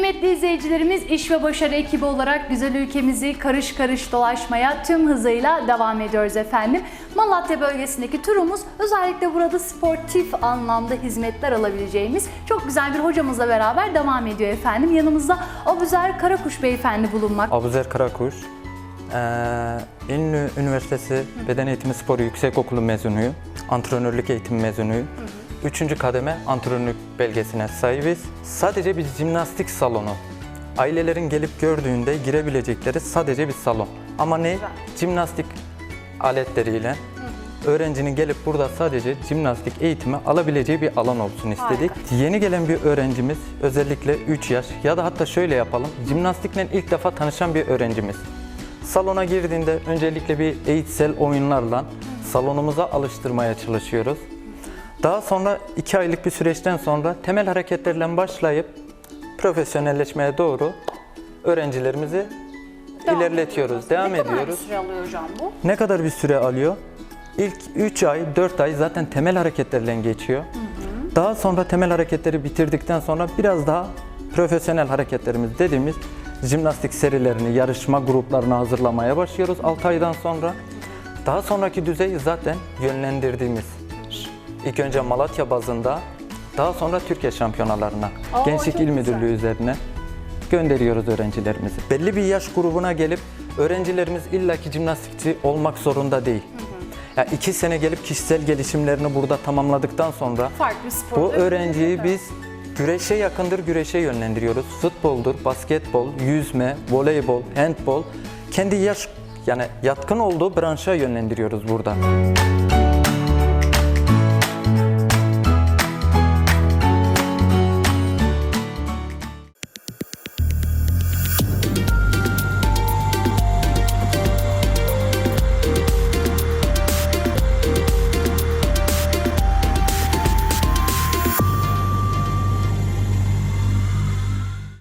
Kıymetli izleyicilerimiz iş ve başarı ekibi olarak güzel ülkemizi karış karış dolaşmaya tüm hızıyla devam ediyoruz efendim. Malatya bölgesindeki turumuz özellikle burada sportif anlamda hizmetler alabileceğimiz çok güzel bir hocamızla beraber devam ediyor efendim. Yanımızda Abuzer Karakuş beyefendi bulunmak. Abuzer Karakuş. Ee, İnönü Üniversitesi Beden Eğitimi Sporu Yüksekokulu mezunuyum. Antrenörlük eğitimi mezunuyum. Üçüncü kademe antrenörlük belgesine sahibiz. Sadece bir jimnastik salonu. Ailelerin gelip gördüğünde girebilecekleri sadece bir salon. Ama ne? Jimnastik aletleriyle öğrencinin gelip burada sadece jimnastik eğitimi alabileceği bir alan olsun istedik. Yeni gelen bir öğrencimiz özellikle 3 yaş ya da hatta şöyle yapalım. Jimnastikle ilk defa tanışan bir öğrencimiz. Salona girdiğinde öncelikle bir eğitsel oyunlarla salonumuza alıştırmaya çalışıyoruz. Daha sonra 2 aylık bir süreçten sonra temel hareketlerle başlayıp profesyonelleşmeye doğru öğrencilerimizi ilerletiyoruz, devam ne kadar ediyoruz. bir süre alıyor hocam bu? Ne kadar bir süre alıyor? İlk 3 ay, 4 ay zaten temel hareketlerle geçiyor. Daha sonra temel hareketleri bitirdikten sonra biraz daha profesyonel hareketlerimiz dediğimiz jimnastik serilerini, yarışma gruplarını hazırlamaya başlıyoruz 6 aydan sonra. Daha sonraki düzey zaten yönlendirdiğimiz. İlk önce Malatya bazında, daha sonra Türkiye şampiyonalarına, Aa, Gençlik İl güzel. Müdürlüğü üzerine gönderiyoruz öğrencilerimizi. Belli bir yaş grubuna gelip öğrencilerimiz illaki jimnastikçi olmak zorunda değil. Ya iki sene gelip kişisel gelişimlerini burada tamamladıktan sonra Farklı spor. bu öğrenciyi biz güreşe yakındır güreşe yönlendiriyoruz. Futboldur, basketbol, yüzme, voleybol, handbol kendi yaş yani yatkın olduğu branşa yönlendiriyoruz burada.